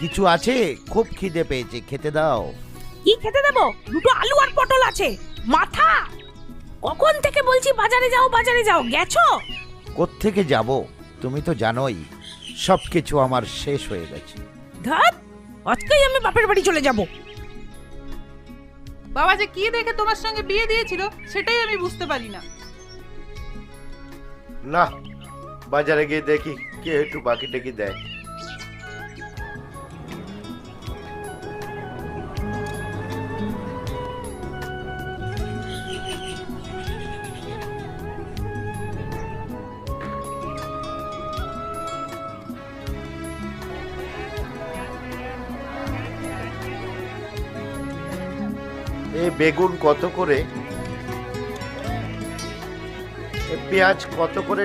কিছু আছে? খুব খিদে পেয়েছে খেতে দাও। কি খেতে দেবো? দুটো আলু আর পটল আছে। মাথা! কখন থেকে বলছি বাজারে যাও বাজারে যাও? গেছো? কোত্থেকে যাব? তুমি তো জানোই সব কিছু আমার শেষ হয়ে গেছে। ধাত আজকেই আমি বাপের বাড়ি চলে যাব। বাবা যে কি দেখে তোমার সঙ্গে বিয়ে দিয়েছিল সেটাই আমি বুঝতে পারি না। না বাজারে গিয়ে দেখি কে একটু বাকি টেকি দেয়। এ বেগুন কত করে? পেঁয়াজ কত করে?